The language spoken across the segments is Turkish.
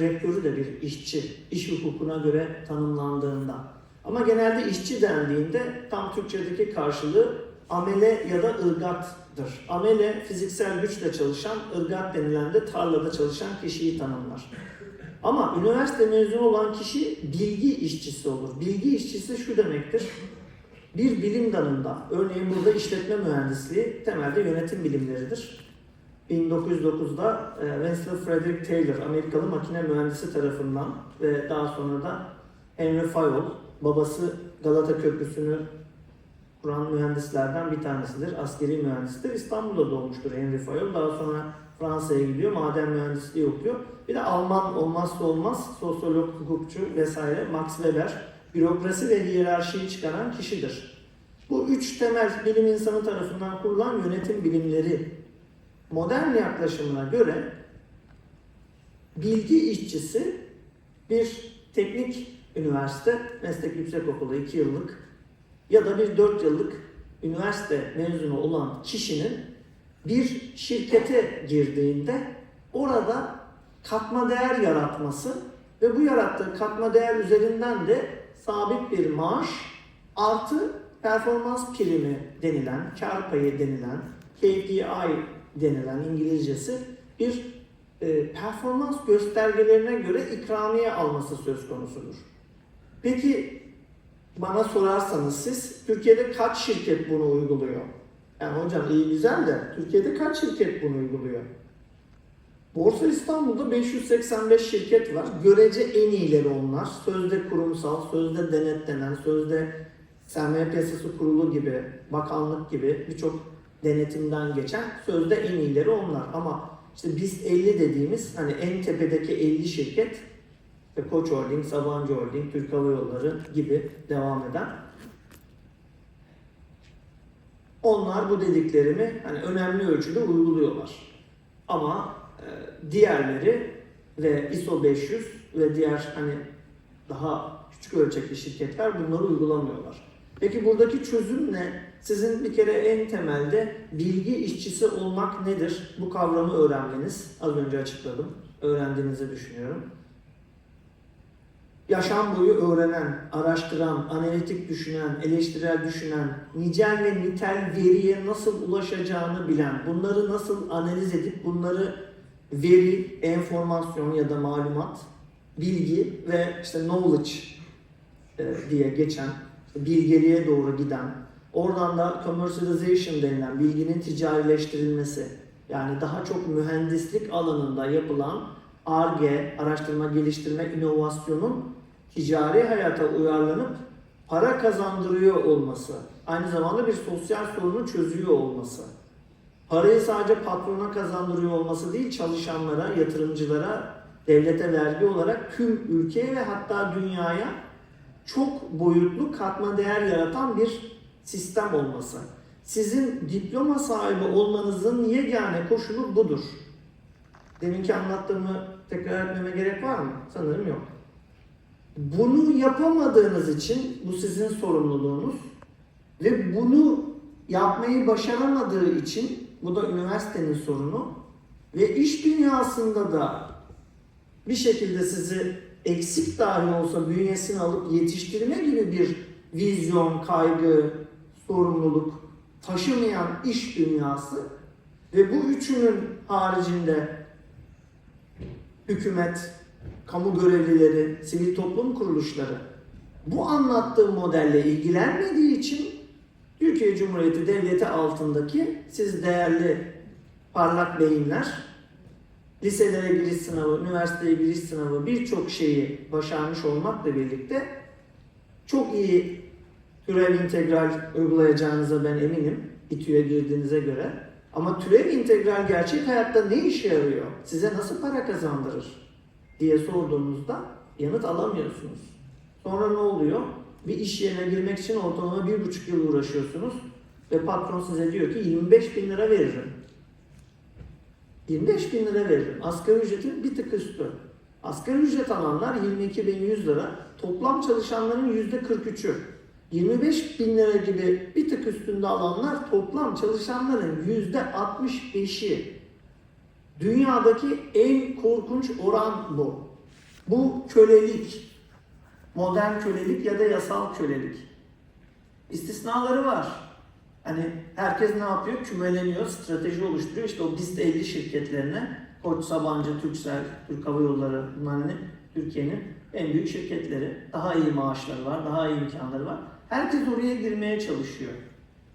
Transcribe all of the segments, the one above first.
direktörü de bir işçi, iş hukukuna göre tanımlandığında. Ama genelde işçi dendiğinde tam Türkçedeki karşılığı amele ya da ırgattır. Amele fiziksel güçle çalışan, ırgat denilen de tarlada çalışan kişiyi tanımlar. Ama üniversite mezunu olan kişi bilgi işçisi olur. Bilgi işçisi şu demektir. Bir bilim dalında, örneğin burada işletme mühendisliği temelde yönetim bilimleridir. 1909'da e, Wenceslas Frederick Taylor, Amerikalı makine mühendisi tarafından ve daha sonra da Henry Fayol, babası Galata Köprüsü'nü kuran mühendislerden bir tanesidir. Askeri mühendistir. İstanbul'da doğmuştur Henry Fayol. Daha sonra Fransa'ya gidiyor, maden mühendisliği okuyor. Bir de Alman olmazsa olmaz sosyolog, hukukçu vesaire Max Weber bürokrasi ve hiyerarşiyi çıkaran kişidir. Bu üç temel bilim insanı tarafından kurulan yönetim bilimleri modern yaklaşımına göre bilgi işçisi bir teknik üniversite, meslek yüksekokulu 2 yıllık ya da bir 4 yıllık üniversite mezunu olan kişinin bir şirkete girdiğinde orada katma değer yaratması ve bu yarattığı katma değer üzerinden de sabit bir maaş artı performans primi denilen, kar payı denilen, KPI denilen İngilizcesi bir e, performans göstergelerine göre ikramiye alması söz konusudur. Peki bana sorarsanız siz Türkiye'de kaç şirket bunu uyguluyor? Yani hocam iyi güzel de Türkiye'de kaç şirket bunu uyguluyor? Borsa İstanbul'da 585 şirket var. Görece en iyileri onlar. Sözde kurumsal, sözde denetlenen, sözde sermaye piyasası kurulu gibi, bakanlık gibi birçok denetimden geçen sözde en iyileri onlar. Ama işte biz 50 dediğimiz hani en tepedeki 50 şirket ve Koç Holding, Sabancı Holding, Türk Hava Yolları gibi devam eden onlar bu dediklerimi hani önemli ölçüde uyguluyorlar. Ama e, diğerleri ve ISO 500 ve diğer hani daha küçük ölçekli şirketler bunları uygulamıyorlar. Peki buradaki çözüm ne? Sizin bir kere en temelde bilgi işçisi olmak nedir? Bu kavramı öğrenmeniz. Az önce açıkladım. Öğrendiğinizi düşünüyorum. Yaşam boyu öğrenen, araştıran, analitik düşünen, eleştirel düşünen, nicel ve nitel veriye nasıl ulaşacağını bilen, bunları nasıl analiz edip bunları veri, enformasyon ya da malumat, bilgi ve işte knowledge e, diye geçen, bilgeliğe doğru giden, oradan da commercialization denilen bilginin ticarileştirilmesi, yani daha çok mühendislik alanında yapılan ARGE, araştırma, geliştirme, inovasyonun ticari hayata uyarlanıp para kazandırıyor olması, aynı zamanda bir sosyal sorunu çözüyor olması. Parayı sadece patrona kazandırıyor olması değil, çalışanlara, yatırımcılara, devlete vergi olarak tüm ülkeye ve hatta dünyaya çok boyutlu katma değer yaratan bir sistem olması. Sizin diploma sahibi olmanızın yegane koşulu budur. Deminki anlattığımı tekrar etmeme gerek var mı? Sanırım yok. Bunu yapamadığınız için bu sizin sorumluluğunuz ve bunu yapmayı başaramadığı için bu da üniversitenin sorunu ve iş dünyasında da bir şekilde sizi eksik dahi olsa bünyesine alıp yetiştirme gibi bir vizyon, kaygı, sorumluluk taşımayan iş dünyası ve bu üçünün haricinde hükümet, kamu görevlileri, sivil toplum kuruluşları bu anlattığım modelle ilgilenmediği için Türkiye Cumhuriyeti Devleti altındaki siz değerli parlak beyinler liselere giriş sınavı, üniversiteye giriş sınavı birçok şeyi başarmış olmakla birlikte çok iyi türev integral uygulayacağınıza ben eminim İTÜ'ye girdiğinize göre. Ama türev integral gerçek hayatta ne işe yarıyor? Size nasıl para kazandırır? diye sorduğunuzda yanıt alamıyorsunuz. Sonra ne oluyor? Bir iş yerine girmek için ortalama bir buçuk yıl uğraşıyorsunuz ve patron size diyor ki 25 bin lira veririm. 25 bin lira veririm. Asgari ücretin bir tık üstü. Asgari ücret alanlar 22.100 lira. Toplam çalışanların %43'ü. 25 bin lira gibi bir tık üstünde alanlar toplam çalışanların %65'i. Dünyadaki en korkunç oran bu. Bu kölelik. Modern kölelik ya da yasal kölelik. İstisnaları var. Hani herkes ne yapıyor? Kümeleniyor, strateji oluşturuyor. İşte o BIST 50 şirketlerine Koç, Sabancı, Türksel, Türk Hava Yolları bunlar hani Türkiye'nin en büyük şirketleri. Daha iyi maaşları var, daha iyi imkanları var. Herkes oraya girmeye çalışıyor.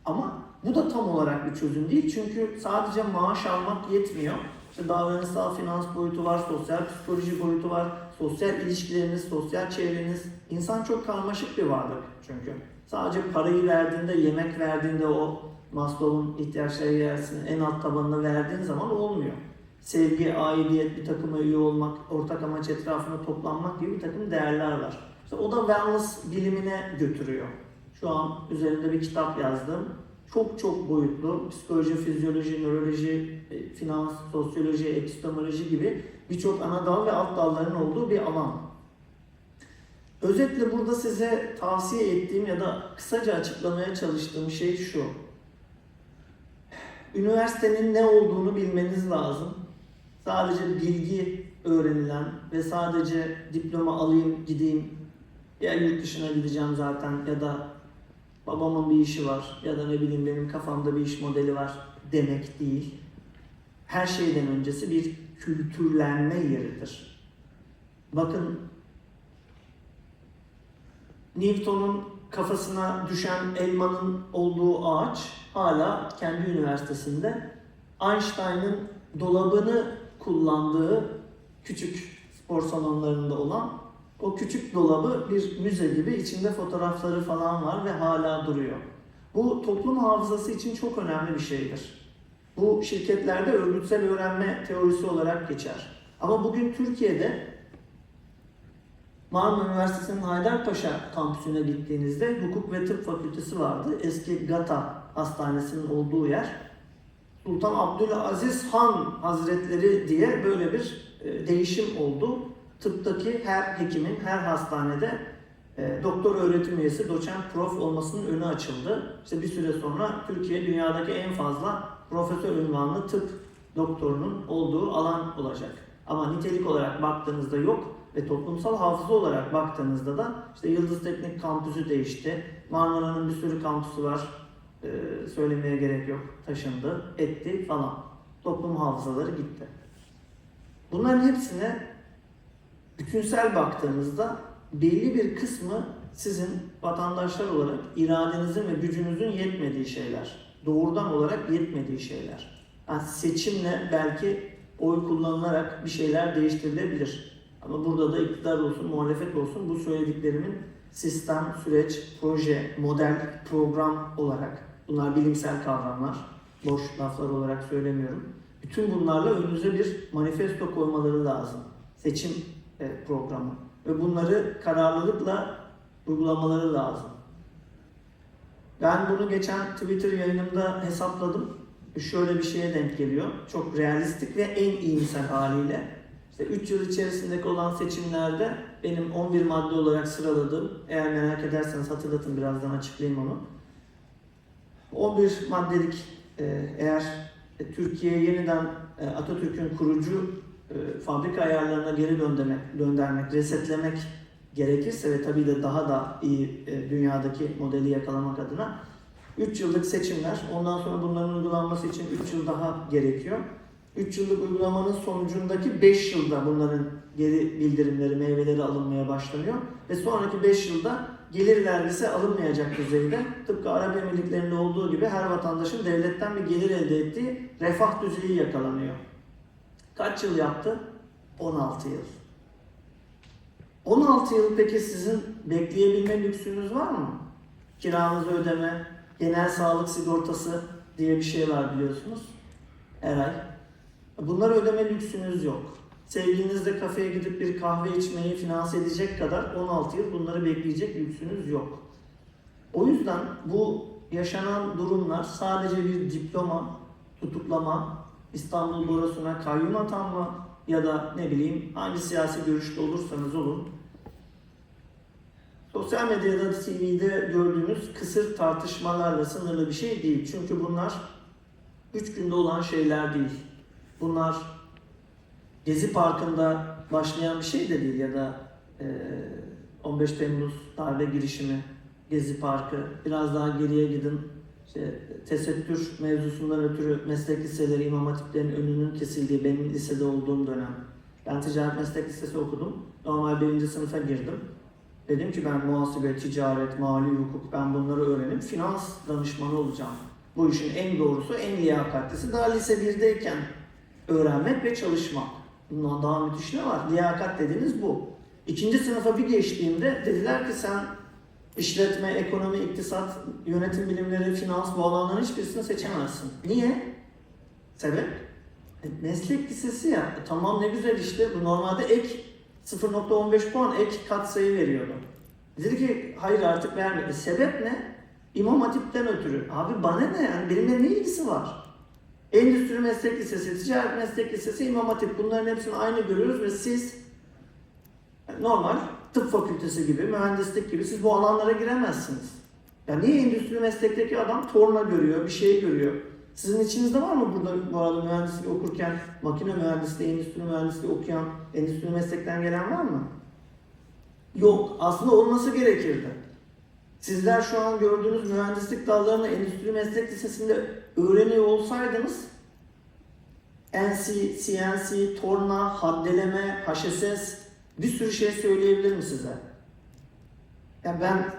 Ama bu da tam olarak bir çözüm değil. Çünkü sadece maaş almak yetmiyor. İşte davranışsal finans boyutu var, sosyal psikoloji boyutu var, sosyal ilişkileriniz, sosyal çevreniz. İnsan çok karmaşık bir varlık çünkü. Sadece parayı verdiğinde, yemek verdiğinde o Maslow'un ihtiyaçları hiyerarşisinin en alt tabanına verdiğin zaman olmuyor. Sevgi, aidiyet, bir takıma üye olmak, ortak amaç etrafında toplanmak gibi bir takım değerler var. İşte o da wellness bilimine götürüyor. Şu an üzerinde bir kitap yazdım. Çok çok boyutlu psikoloji, fizyoloji, nöroloji, e, finans, sosyoloji, epistemoloji gibi birçok ana dal ve alt dalların olduğu bir alan. Özetle burada size tavsiye ettiğim ya da kısaca açıklamaya çalıştığım şey şu. Üniversitenin ne olduğunu bilmeniz lazım. Sadece bilgi öğrenilen ve sadece diploma alayım gideyim ya yurt dışına gideceğim zaten ya da babamın bir işi var ya da ne bileyim benim kafamda bir iş modeli var demek değil. Her şeyden öncesi bir kültürlenme yeridir. Bakın Newton'un kafasına düşen elmanın olduğu ağaç hala kendi üniversitesinde Einstein'ın dolabını kullandığı küçük spor salonlarında olan o küçük dolabı bir müze gibi içinde fotoğrafları falan var ve hala duruyor. Bu toplum hafızası için çok önemli bir şeydir. Bu şirketlerde örgütsel öğrenme teorisi olarak geçer. Ama bugün Türkiye'de Marmara Üniversitesi'nin Haydarpaşa kampüsüne gittiğinizde hukuk ve tıp fakültesi vardı. Eski Gata Hastanesi'nin olduğu yer. Sultan Abdülaziz Han Hazretleri diye böyle bir e, değişim oldu. Tıptaki her hekimin, her hastanede e, doktor öğretim üyesi, doçent, prof olmasının önü açıldı. İşte bir süre sonra Türkiye dünyadaki en fazla profesör ünvanlı tıp doktorunun olduğu alan olacak. Ama nitelik olarak baktığınızda yok ve toplumsal hafıza olarak baktığınızda da işte Yıldız Teknik Kampüsü değişti. Marmara'nın bir sürü kampüsü var. Ee, söylemeye gerek yok. Taşındı, etti falan. Toplum hafızaları gitti. Bunların hepsine bütünsel baktığınızda belli bir kısmı sizin vatandaşlar olarak iradenizin ve gücünüzün yetmediği şeyler. Doğrudan olarak yetmediği şeyler. Yani seçimle belki oy kullanılarak bir şeyler değiştirilebilir. Ama burada da iktidar olsun, muhalefet olsun bu söylediklerimin sistem, süreç, proje, model, program olarak bunlar bilimsel kavramlar. Boş laflar olarak söylemiyorum. Bütün bunlarla önünüze bir manifesto koymaları lazım. Seçim programı. Ve bunları kararlılıkla uygulamaları lazım. Ben bunu geçen Twitter yayınımda hesapladım. Şöyle bir şeye denk geliyor. Çok realistik ve en iyimser haliyle. İşte 3 yıl içerisindeki olan seçimlerde benim 11 madde olarak sıraladığım, eğer merak ederseniz hatırlatın birazdan açıklayayım onu. 11 maddelik e, eğer e, Türkiye yeniden e, Atatürk'ün kurucu e, fabrika ayarlarına geri döndürmek, döndürmek, resetlemek gerekirse ve tabii de daha da iyi e, dünyadaki modeli yakalamak adına 3 yıllık seçimler, ondan sonra bunların uygulanması için 3 yıl daha gerekiyor. 3 yıllık uygulamanın sonucundaki 5 yılda bunların geri bildirimleri, meyveleri alınmaya başlanıyor. Ve sonraki 5 yılda gelir vergisi alınmayacak düzeyde tıpkı Arap Emirlikleri'nde olduğu gibi her vatandaşın devletten bir gelir elde ettiği refah düzeyi yakalanıyor. Kaç yıl yaptı? 16 yıl. 16 yıl peki sizin bekleyebilme lüksünüz var mı? Kiranızı ödeme, genel sağlık sigortası diye bir şey var biliyorsunuz. Her ay. Bunları ödeme lüksünüz yok. Sevgilinizle kafeye gidip bir kahve içmeyi finanse edecek kadar 16 yıl bunları bekleyecek lüksünüz yok. O yüzden bu yaşanan durumlar sadece bir diploma, tutuklama, İstanbul Borusu'na kayyum atanma ya da ne bileyim hangi siyasi görüşte olursanız olun sosyal medyada TV'de gördüğünüz kısır tartışmalarla sınırlı bir şey değil. Çünkü bunlar 3 günde olan şeyler değil. Bunlar Gezi Parkı'nda başlayan bir şey de değil ya da e, 15 Temmuz darbe girişimi, Gezi Parkı, biraz daha geriye gidin. İşte tesettür mevzusundan ötürü meslek liseleri, imam hatiplerin önünün kesildiği benim lisede olduğum dönem. Ben ticaret meslek lisesi okudum. Normal birinci sınıfa girdim. Dedim ki ben muhasebe, ticaret, mali hukuk ben bunları öğrenip finans danışmanı olacağım. Bu işin en doğrusu, en liyakatlisi daha lise 1'deyken öğrenmek ve çalışmak. Bundan daha müthiş ne var? Liyakat dediğiniz bu. İkinci sınıfa bir geçtiğimde dediler ki sen işletme, ekonomi, iktisat, yönetim bilimleri, finans bu alanların hiçbirisini seçemezsin. Niye? Sebep? E, meslek lisesi ya. E, tamam ne güzel işte. Bu normalde ek 0.15 puan ek katsayı veriyordu. Dedi ki hayır artık vermedi. Sebep ne? İmam Hatip'ten ötürü. Abi bana ne yani benimle ne ilgisi var? Endüstri Meslek Lisesi, Ticaret Meslek Lisesi, İmam Hatip bunların hepsini aynı görüyoruz ve siz normal tıp fakültesi gibi, mühendislik gibi siz bu alanlara giremezsiniz. Ya niye endüstri meslekteki adam torna görüyor, bir şey görüyor? Sizin içinizde var mı burada bu arada mühendislik okurken, makine mühendisliği, endüstri mühendisliği okuyan, endüstri meslekten gelen var mı? Yok. Aslında olması gerekirdi. Sizler şu an gördüğünüz mühendislik dallarını endüstri meslek lisesinde öğreniyor olsaydınız NC, CNC, torna, haddeleme, HSS bir sürü şey söyleyebilirim size. Ya ben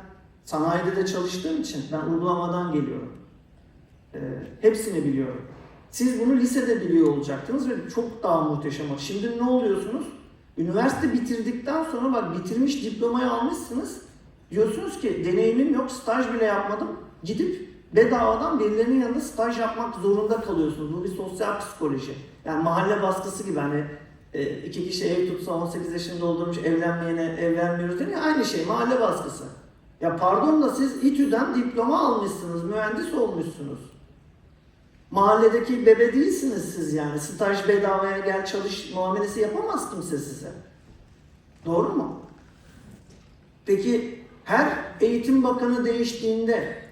sanayide de çalıştığım için ben uygulamadan geliyorum. Ee, hepsini biliyorum. Siz bunu lisede biliyor olacaktınız ve çok daha muhteşem. Şimdi ne oluyorsunuz? Üniversite bitirdikten sonra bak bitirmiş diplomayı almışsınız. Diyorsunuz ki deneyimim yok, staj bile yapmadım. Gidip bedavadan birilerinin yanında staj yapmak zorunda kalıyorsunuz. Bu bir sosyal psikoloji. Yani mahalle baskısı gibi hani e, iki kişi ev tutsa 18 yaşını doldurmuş evlenmeyene ev vermiyoruz değil mi? Aynı şey mahalle baskısı. Ya pardon da siz İTÜ'den diploma almışsınız, mühendis olmuşsunuz. Mahalledeki bebe değilsiniz siz yani. Staj bedavaya gel çalış muamelesi yapamaz kimse size. Doğru mu? Peki her eğitim bakanı değiştiğinde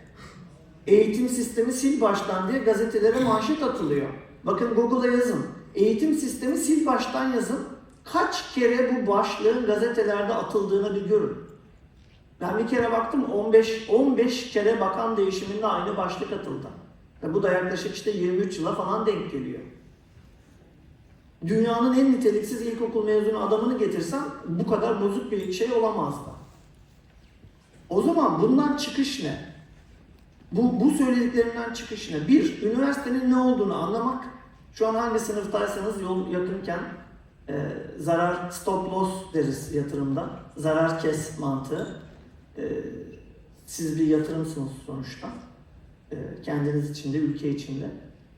eğitim sistemi sil baştan diye gazetelere manşet atılıyor. Bakın Google'a yazın. Eğitim sistemi sil baştan yazın. Kaç kere bu başlığın gazetelerde atıldığını bir görün. Ben bir kere baktım 15 15 kere bakan değişiminde aynı başlık atıldı. Ve bu da yaklaşık işte 23 yıla falan denk geliyor. Dünyanın en niteliksiz ilkokul mezunu adamını getirsem bu kadar bozuk bir şey olamazdı. O zaman bundan çıkış ne? Bu, bu söylediklerimden çıkış ne? Bir, üniversitenin ne olduğunu anlamak. Şu an hangi sınıftaysanız yol yakınken e, zarar stop loss deriz yatırımda. Zarar kes mantığı. E, siz bir yatırımsınız sonuçta. E, kendiniz için de, ülke için de.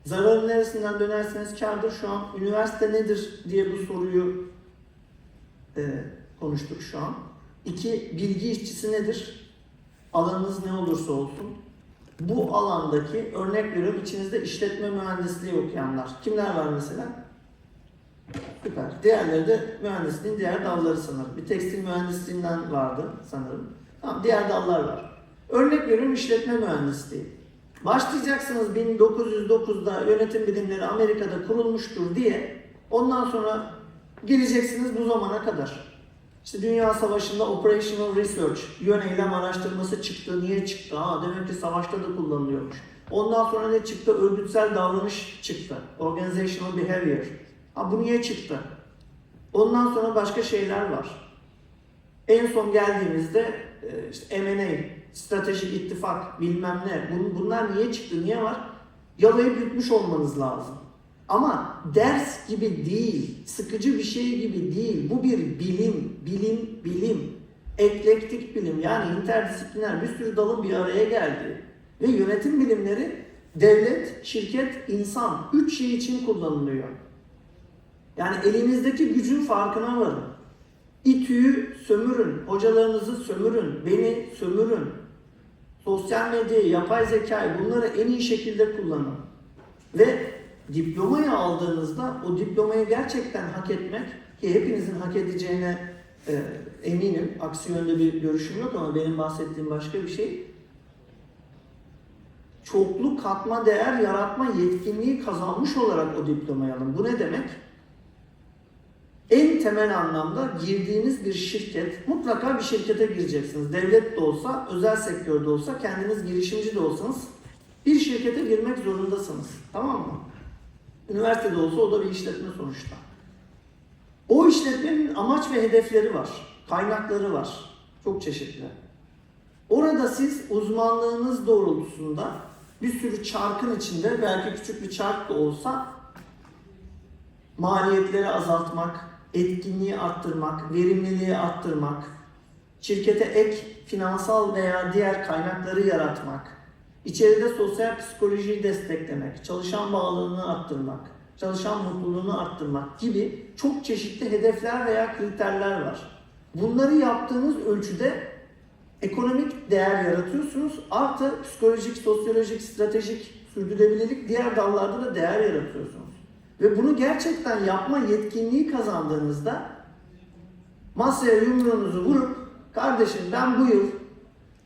Zararın neresinden dönerseniz kardır. Şu an üniversite nedir diye bu soruyu e, konuştuk şu an. İki, bilgi işçisi nedir? Alanınız ne olursa olsun. Bu alandaki örnek veriyorum içinizde işletme mühendisliği okuyanlar. Kimler var mesela? Süper. Diğerleri de mühendisliğin diğer dalları sanırım. Bir tekstil mühendisliğinden vardı sanırım. Tamam, diğer dallar var. Örnek veriyorum işletme mühendisliği. Başlayacaksınız 1909'da yönetim bilimleri Amerika'da kurulmuştur diye. Ondan sonra geleceksiniz bu zamana kadar. İşte Dünya Savaşı'nda Operational Research, yöneylem araştırması çıktı. Niye çıktı? Ha, demek ki savaşta da kullanılıyormuş. Ondan sonra ne çıktı? Örgütsel davranış çıktı. Organizational Behavior. Ha, bu niye çıktı? Ondan sonra başka şeyler var. En son geldiğimizde e, işte M&A, stratejik ittifak, bilmem ne. Bun- Bunlar niye çıktı? Niye var? Yalayıp yutmuş olmanız lazım. Ama ders gibi değil, sıkıcı bir şey gibi değil. Bu bir bilim, bilim, bilim. Eklektik bilim yani interdisipliner bir sürü dalın bir araya geldi. Ve yönetim bilimleri devlet, şirket, insan üç şey için kullanılıyor. Yani elinizdeki gücün farkına varın. İTÜ'yü sömürün, hocalarınızı sömürün, beni sömürün. Sosyal medyayı, yapay zekayı bunları en iyi şekilde kullanın. Ve diplomayı aldığınızda o diplomayı gerçekten hak etmek ki hepinizin hak edeceğine e, eminim. Aksi yönde bir görüşüm yok ama benim bahsettiğim başka bir şey. Çoklu katma değer yaratma yetkinliği kazanmış olarak o diplomayı alın. Bu ne demek? en temel anlamda girdiğiniz bir şirket, mutlaka bir şirkete gireceksiniz. Devlet de olsa, özel sektörde olsa, kendiniz girişimci de olsanız bir şirkete girmek zorundasınız. Tamam mı? Üniversitede olsa o da bir işletme sonuçta. O işletmenin amaç ve hedefleri var. Kaynakları var. Çok çeşitli. Orada siz uzmanlığınız doğrultusunda bir sürü çarkın içinde belki küçük bir çark da olsa maliyetleri azaltmak, etkinliği arttırmak, verimliliği arttırmak, şirkete ek finansal veya diğer kaynakları yaratmak, içeride sosyal psikolojiyi desteklemek, çalışan bağlılığını arttırmak, çalışan mutluluğunu arttırmak gibi çok çeşitli hedefler veya kriterler var. Bunları yaptığınız ölçüde ekonomik değer yaratıyorsunuz. Artı psikolojik, sosyolojik, stratejik, sürdürülebilirlik diğer dallarda da değer yaratıyorsunuz. Ve bunu gerçekten yapma yetkinliği kazandığınızda masaya yumruğunuzu vurup kardeşim ben bu yıl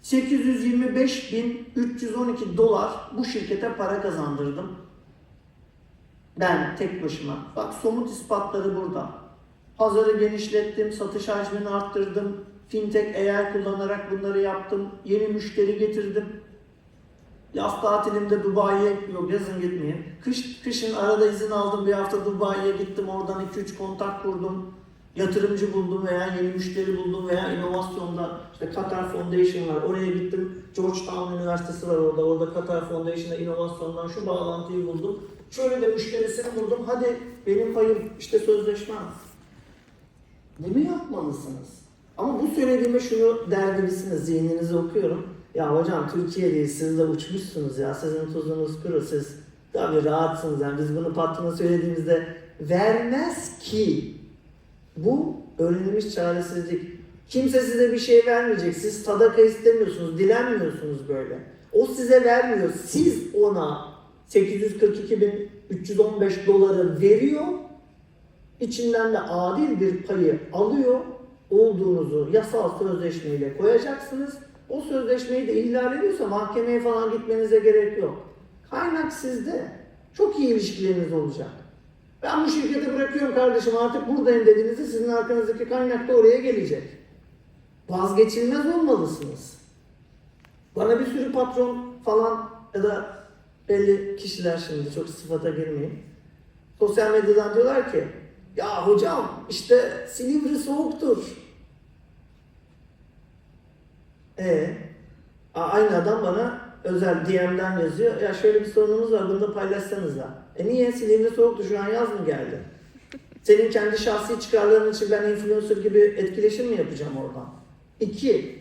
825.312 dolar bu şirkete para kazandırdım. Ben tek başıma. Bak somut ispatları burada. Pazarı genişlettim, satış hacmini arttırdım, fintech AI kullanarak bunları yaptım, yeni müşteri getirdim. Yaz tatilimde Dubai'ye, yok yazın gitmeyeyim. Kış, kışın arada izin aldım bir hafta Dubai'ye gittim, oradan 2-3 kontak kurdum. Yatırımcı buldum veya yeni müşteri buldum veya inovasyonda işte Qatar Foundation var. Oraya gittim. Georgetown Üniversitesi var orada. Orada Qatar Foundation'da inovasyondan şu bağlantıyı buldum. Şöyle de müşterisini buldum. Hadi benim payım işte sözleşmem. Bunu yapmalısınız. Ama bu söylediğime şunu der zihninizi okuyorum. Ya hocam Türkiye'deyiz, siz de uçmuşsunuz ya, sizin tuzunuz kuru, siz tabii rahatsınız yani biz bunu patrona söylediğimizde vermez ki. Bu öğrenilmiş çaresizlik. Kimse size bir şey vermeyecek, siz sadaka istemiyorsunuz, dilenmiyorsunuz böyle. O size vermiyor, siz ona 842.315 doları veriyor, içinden de adil bir payı alıyor, olduğunuzu yasal sözleşmeyle koyacaksınız. O sözleşmeyi de ihlal ediyorsa mahkemeye falan gitmenize gerek yok. Kaynak sizde. Çok iyi ilişkileriniz olacak. Ben bu şirketi bırakıyorum kardeşim artık buradayım dediğinizde sizin arkanızdaki kaynak da oraya gelecek. Vazgeçilmez olmalısınız. Bana bir sürü patron falan ya da belli kişiler şimdi çok sıfata girmeyeyim. Sosyal medyadan diyorlar ki ya hocam işte Silivri soğuktur. E aynı adam bana özel DM'den yazıyor. Ya şöyle bir sorunumuz var bunu da paylaşsanız. E niye Silivri şu an yaz mı geldi? Senin kendi şahsi çıkarların için ben influencer gibi etkileşim mi yapacağım oradan? İki,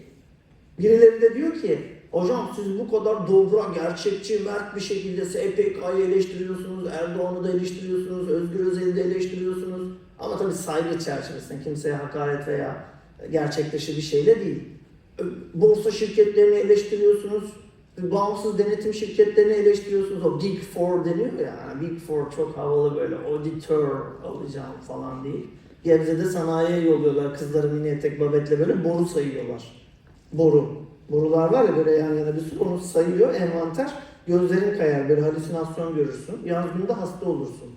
birileri de diyor ki Hocam siz bu kadar dobra, gerçekçi, mert bir şekilde SPK'yı eleştiriyorsunuz, Erdoğan'ı da eleştiriyorsunuz, Özgür Özel'i de eleştiriyorsunuz. Ama tabii saygı çerçevesinde kimseye hakaret veya gerçek dışı bir şeyle değil. Borsa şirketlerini eleştiriyorsunuz, bağımsız denetim şirketlerini eleştiriyorsunuz. O Big Four deniyor ya, Big Four çok havalı böyle auditör alacağım falan değil. Gebze'de sanayiye yolluyorlar kızları mini etek babetle böyle boru sayıyorlar. Boru. Borular var ya böyle yan yana bir sürü onu sayıyor envanter. Gözlerin kayar böyle halüsinasyon görürsün. Yazdığında hasta olursun.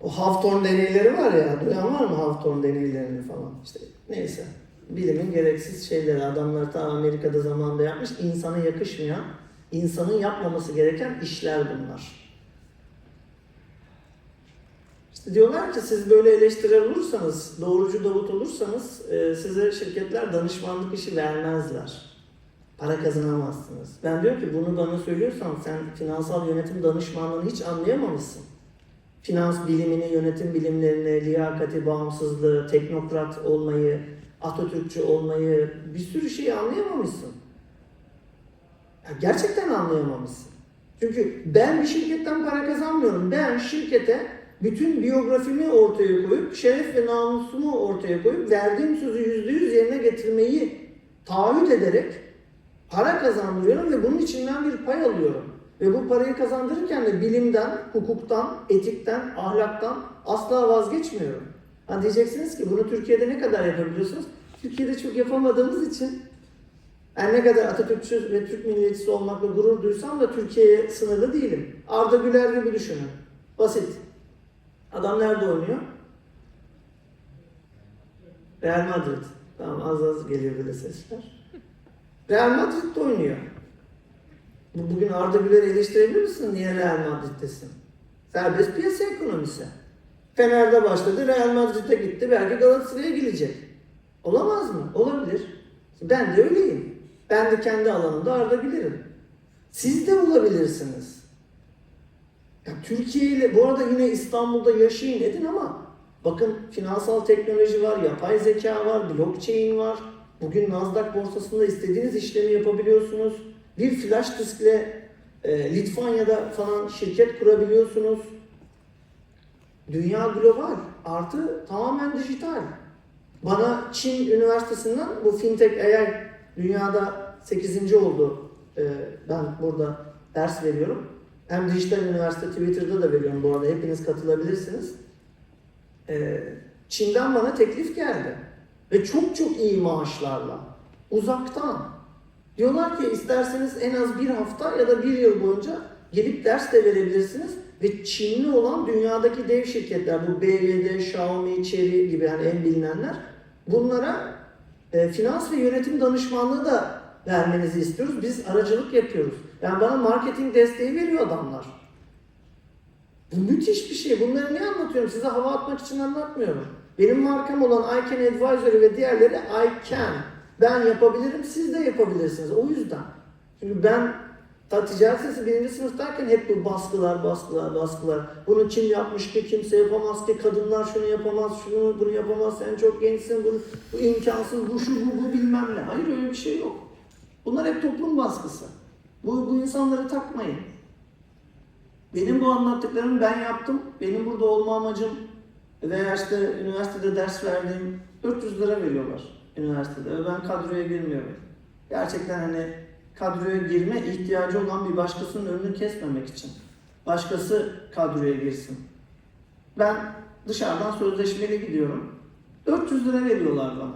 O Hawthorne deneyleri var ya, duyan var mı Hawthorne deneylerini falan? İşte neyse. Bilimin gereksiz şeyleri adamlar ta Amerika'da zamanında yapmış. insana yakışmayan, insanın yapmaması gereken işler bunlar. İşte diyorlar ki siz böyle eleştirel olursanız, doğrucu Davut olursanız e, size şirketler danışmanlık işi vermezler. Para kazanamazsınız. Ben diyor ki bunu bana söylüyorsan sen finansal yönetim danışmanlığını hiç anlayamamışsın. Finans bilimini, yönetim bilimlerini, liyakati, bağımsızlığı, teknokrat olmayı, Atatürkçü olmayı, bir sürü şeyi anlayamamışsın. Ya gerçekten anlayamamışsın. Çünkü ben bir şirketten para kazanmıyorum. Ben şirkete bütün biyografimi ortaya koyup, şeref ve namusumu ortaya koyup, verdiğim sözü yüzde yüz yerine getirmeyi taahhüt ederek para kazandırıyorum ve bunun içinden bir pay alıyorum. Ve bu parayı kazandırırken de bilimden, hukuktan, etikten, ahlaktan asla vazgeçmiyorum. Ha diyeceksiniz ki bunu Türkiye'de ne kadar yapabiliyorsunuz? Türkiye'de çok yapamadığımız için her ne kadar Atatürkçü ve Türk milliyetçisi olmakla gurur duysam da Türkiye'ye sınırlı değilim. Arda Güler gibi düşünün. Basit. Adam nerede oynuyor? Real Madrid. Tamam az az geliyor böyle sesler. Real Madrid'de oynuyor. Bu- Bugün Arda Güler'i eleştirebilir misin? Niye Real Madrid'desin? Serbest piyasa ekonomisi. Fener'de başladı, Real Madrid'e gitti. Belki Galatasaray'a gelecek. Olamaz mı? Olabilir. Ben de öyleyim. Ben de kendi alanımda Arda Güler'im. Siz de olabilirsiniz. Ya Türkiye ile bu arada yine İstanbul'da yaşayın edin ama bakın finansal teknoloji var, yapay zeka var, blockchain var. Bugün Nasdaq borsasında istediğiniz işlemi yapabiliyorsunuz. Bir flash diskle e, Litvanya'da falan şirket kurabiliyorsunuz. Dünya global artı tamamen dijital. Bana Çin Üniversitesi'nden bu fintech AI dünyada 8. oldu. Ee, ben burada ders veriyorum. Hem dijital üniversite Twitter'da da veriyorum bu arada. Hepiniz katılabilirsiniz. Ee, Çin'den bana teklif geldi. Ve çok çok iyi maaşlarla. Uzaktan. Diyorlar ki isterseniz en az bir hafta ya da bir yıl boyunca gelip ders de verebilirsiniz. Ve Çinli olan dünyadaki dev şirketler bu BYD, Xiaomi, Chery gibi yani en bilinenler bunlara e, finans ve yönetim danışmanlığı da vermenizi istiyoruz. Biz aracılık yapıyoruz. Yani bana marketing desteği veriyor adamlar. Bu müthiş bir şey. Bunları niye anlatıyorum? Size hava atmak için anlatmıyorum. Benim markam olan I Can Advisory ve diğerleri I Can. Ben yapabilirim, siz de yapabilirsiniz. O yüzden. Çünkü ben ta ticaret sesi birinci sınıftayken hep bu baskılar, baskılar, baskılar. Bunu kim yapmış ki kimse yapamaz ki, kadınlar şunu yapamaz, şunu bunu yapamaz, sen çok gençsin, bu, bu imkansız, bu şu, bu, bu bilmem ne. Hayır öyle bir şey yok. Bunlar hep toplum baskısı. Bu, bu insanları takmayın. Benim bu anlattıklarımı ben yaptım. Benim burada olma amacım veya işte üniversitede ders verdiğim 400 lira veriyorlar üniversitede ve ben kadroya girmiyorum. Gerçekten hani kadroya girme ihtiyacı olan bir başkasının önünü kesmemek için. Başkası kadroya girsin. Ben dışarıdan sözleşmeli gidiyorum. 400 lira veriyorlar bana.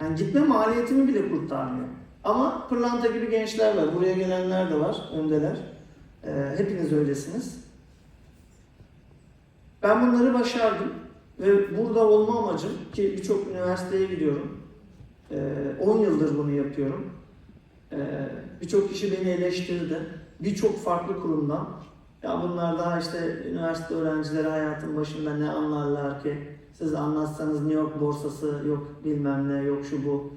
Yani gitme maliyetimi bile kurtarmıyor. Ama pırlanta gibi gençler var. Buraya gelenler de var, öndeler. Ee, hepiniz öylesiniz. Ben bunları başardım. Ve burada olma amacım ki birçok üniversiteye gidiyorum. Ee, 10 yıldır bunu yapıyorum. Ee, birçok kişi beni eleştirdi. Birçok farklı kurumdan. Ya bunlar daha işte üniversite öğrencileri hayatın başında ne anlarlar ki? Siz anlatsanız New York borsası yok bilmem ne yok şu bu.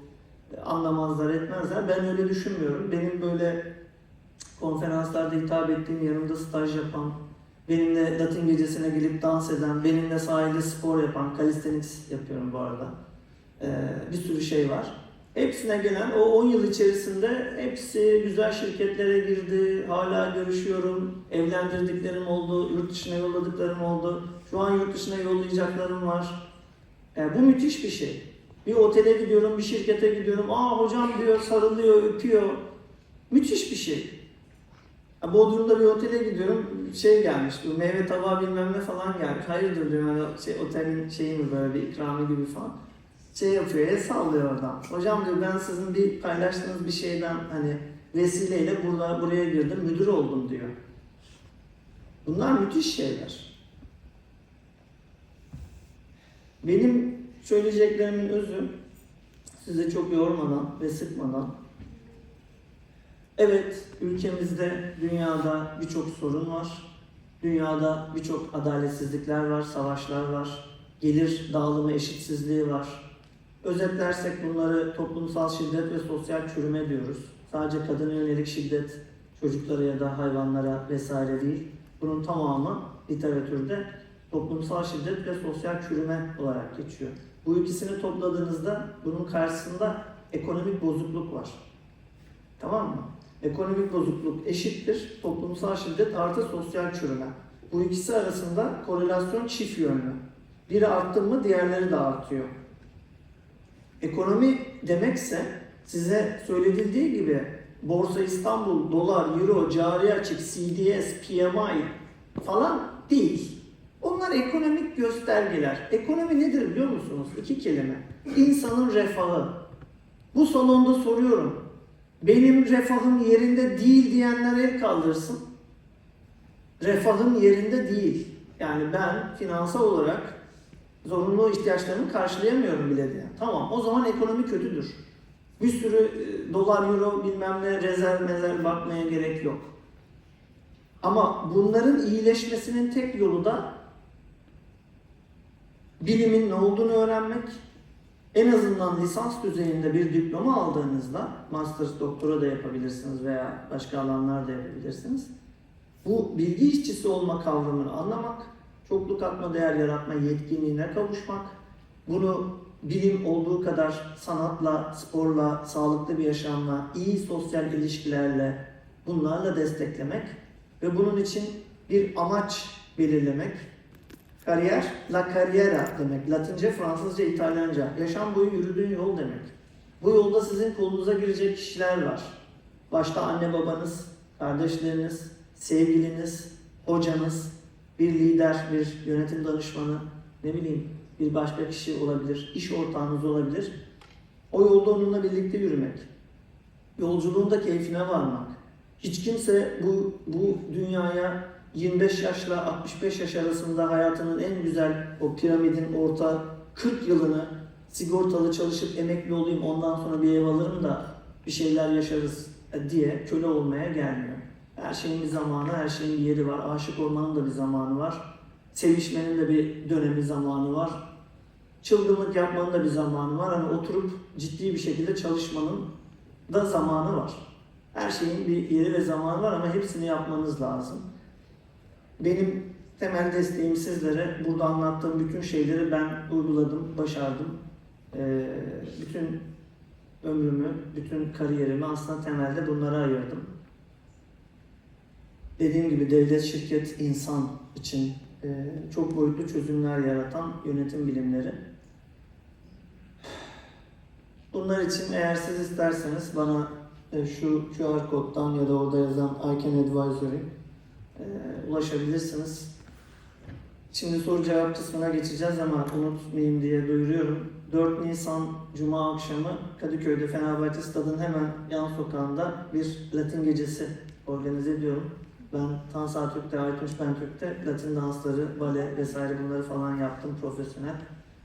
Anlamazlar etmezler. Ben öyle düşünmüyorum. Benim böyle konferanslarda hitap ettiğim, yanımda staj yapan, benimle Latin gecesine gelip dans eden, benimle sahilde spor yapan, calisthenics yapıyorum bu arada. Ee, bir sürü şey var. Hepsine gelen o 10 yıl içerisinde hepsi güzel şirketlere girdi. Hala görüşüyorum. Evlendirdiklerim oldu, yurt dışına yolladıklarım oldu. Şu an yurt dışına yollayacaklarım var. Ee, bu müthiş bir şey. Bir otele gidiyorum, bir şirkete gidiyorum. Aa hocam diyor, sarılıyor, öpüyor. Müthiş bir şey. Ya Bodrum'da bir otele gidiyorum. Şey gelmiş, bu meyve tabağı bilmem ne falan gelmiş. Hayırdır diyorum hani şey, otelin şeyi mi böyle bir ikramı gibi falan. Şey yapıyor, el sallıyor oradan. Hocam diyor ben sizin bir paylaştığınız bir şeyden hani vesileyle burada buraya girdim, müdür oldum diyor. Bunlar müthiş şeyler. Benim söyleyeceklerimin özü sizi çok yormadan ve sıkmadan Evet, ülkemizde, dünyada birçok sorun var. Dünyada birçok adaletsizlikler var, savaşlar var. Gelir dağılımı eşitsizliği var. Özetlersek bunları toplumsal şiddet ve sosyal çürüme diyoruz. Sadece kadına yönelik şiddet, çocuklara ya da hayvanlara vesaire değil. Bunun tamamı literatürde toplumsal şiddet ve sosyal çürüme olarak geçiyor. Bu ikisini topladığınızda bunun karşısında ekonomik bozukluk var. Tamam mı? Ekonomik bozukluk eşittir toplumsal şiddet artı sosyal çürüme. Bu ikisi arasında korelasyon çift yönlü. Biri arttı mı diğerleri de artıyor. Ekonomi demekse size söylenildiği gibi Borsa İstanbul, dolar, euro, cari açık, CDS, PMI falan değil. Onlar ekonomik göstergeler. Ekonomi nedir biliyor musunuz? İki kelime. İnsanın refahı. Bu salonda soruyorum. Benim refahım yerinde değil diyenler el kaldırsın. Refahım yerinde değil. Yani ben finansal olarak zorunlu ihtiyaçlarımı karşılayamıyorum bile diye. Tamam o zaman ekonomi kötüdür. Bir sürü e, dolar, euro bilmem ne rezerv mezerv bakmaya gerek yok. Ama bunların iyileşmesinin tek yolu da bilimin ne olduğunu öğrenmek, en azından lisans düzeyinde bir diploma aldığınızda, master, doktora da yapabilirsiniz veya başka alanlar da yapabilirsiniz. Bu bilgi işçisi olma kavramını anlamak, çoklu katma değer yaratma yetkinliğine kavuşmak, bunu bilim olduğu kadar sanatla, sporla, sağlıklı bir yaşamla, iyi sosyal ilişkilerle, bunlarla desteklemek ve bunun için bir amaç belirlemek. Kariyer, la carriera demek. Latince, Fransızca, İtalyanca. Yaşam boyu yürüdüğün yol demek. Bu yolda sizin kolunuza girecek kişiler var. Başta anne babanız, kardeşleriniz, sevgiliniz, hocanız, bir lider, bir yönetim danışmanı, ne bileyim bir başka kişi olabilir, iş ortağınız olabilir. O yolda onunla birlikte yürümek. Yolculuğun da keyfine varmak. Hiç kimse bu, bu dünyaya 25 yaşla 65 yaş arasında hayatının en güzel o piramidin orta 40 yılını sigortalı çalışıp emekli olayım ondan sonra bir ev alırım da bir şeyler yaşarız diye köle olmaya gelmiyor. Her şeyin bir zamanı, her şeyin bir yeri var. Aşık olmanın da bir zamanı var. Sevişmenin de bir dönemi zamanı var. Çılgınlık yapmanın da bir zamanı var. Hani oturup ciddi bir şekilde çalışmanın da zamanı var. Her şeyin bir yeri ve zamanı var ama hepsini yapmanız lazım. Benim temel desteğim sizlere burada anlattığım bütün şeyleri ben uyguladım, başardım. Ee, bütün ömrümü, bütün kariyerimi aslında temelde bunlara ayırdım. Dediğim gibi devlet, şirket, insan için e, çok boyutlu çözümler yaratan yönetim bilimleri. Bunlar için eğer siz isterseniz bana e, şu QR koddan ya da orada yazan I Can Advisory e, ulaşabilirsiniz. Şimdi soru cevap kısmına geçeceğiz ama unutmayayım diye duyuruyorum. 4 Nisan Cuma akşamı Kadıköy'de Fenerbahçe Stad'ın hemen yan sokağında bir Latin gecesi organize ediyorum. Ben Tansa Türk'te, Aytunç Pentürk'te Latin dansları, bale vesaire bunları falan yaptım profesyonel.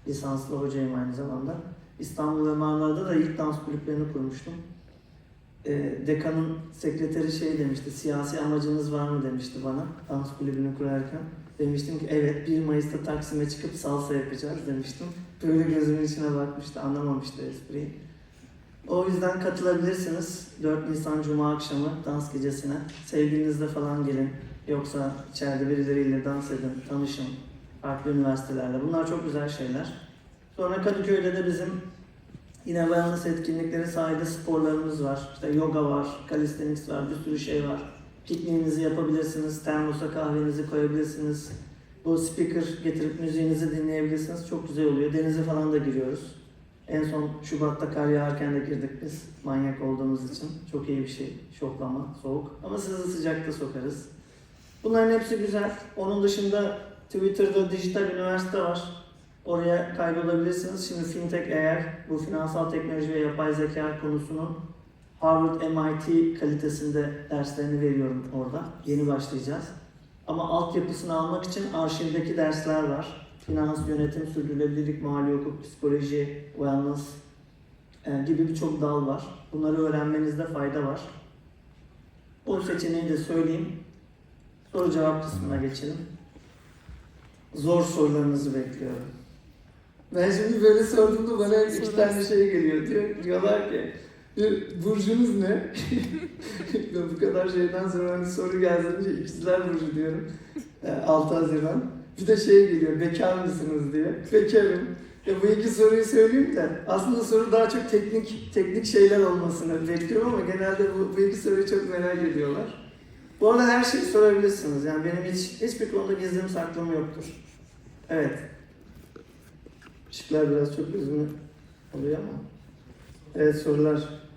Lisanslı hocayım aynı zamanda. İstanbul ve Marmara'da da ilk dans kulüplerini kurmuştum. Ee, dekanın sekreteri şey demişti, siyasi amacınız var mı demişti bana dans kulübünü kurarken. Demiştim ki evet 1 Mayıs'ta Taksim'e çıkıp salsa yapacağız demiştim. Böyle gözümün içine bakmıştı, anlamamıştı espriyi. O yüzden katılabilirsiniz 4 Nisan Cuma akşamı dans gecesine. Sevgilinizle falan gelin. Yoksa içeride birileriyle dans edin, tanışın. Farklı üniversitelerle. Bunlar çok güzel şeyler. Sonra Kadıköy'de de bizim yine wellness etkinlikleri sahilde sporlarımız var. İşte yoga var, calisthenics var, bir sürü şey var. Pikniğinizi yapabilirsiniz, termosa kahvenizi koyabilirsiniz. Bu speaker getirip müziğinizi dinleyebilirsiniz. Çok güzel oluyor. Denize falan da giriyoruz. En son Şubat'ta kar yağarken de girdik biz. Manyak olduğumuz için. Çok iyi bir şey. Şoklama, soğuk. Ama sizi sıcakta sokarız. Bunların hepsi güzel. Onun dışında Twitter'da dijital üniversite var. Oraya kaydolabilirsiniz. Şimdi fintech eğer bu finansal teknoloji ve yapay zeka konusunun Harvard MIT kalitesinde derslerini veriyorum orada. Yeni başlayacağız. Ama altyapısını almak için arşivdeki dersler var. Finans, yönetim, sürdürülebilirlik, mali hukuk, psikoloji, wellness e, gibi birçok dal var. Bunları öğrenmenizde fayda var. O seçeneği de söyleyeyim. Soru cevap kısmına geçelim. Zor sorularınızı bekliyorum. Ben şimdi böyle sorduğumda bana hep iki tane şey geliyor. Diyor, diyorlar ki "Ya, Burcunuz ne? Bu kadar şeyden sonra hani soru geldiğince ikizler burcu diyorum. E, 6 Haziran. Bir de şey geliyor, bekar mısınız diye. Bekarım. Ya bu iki soruyu söyleyeyim de aslında soru daha çok teknik teknik şeyler olmasını bekliyorum ama genelde bu, bu iki soruyu çok merak ediyorlar. Bu arada her şeyi sorabilirsiniz. Yani benim hiç hiçbir konuda gizlim saklım yoktur. Evet. Işıklar biraz çok üzümlü oluyor ama. Evet sorular.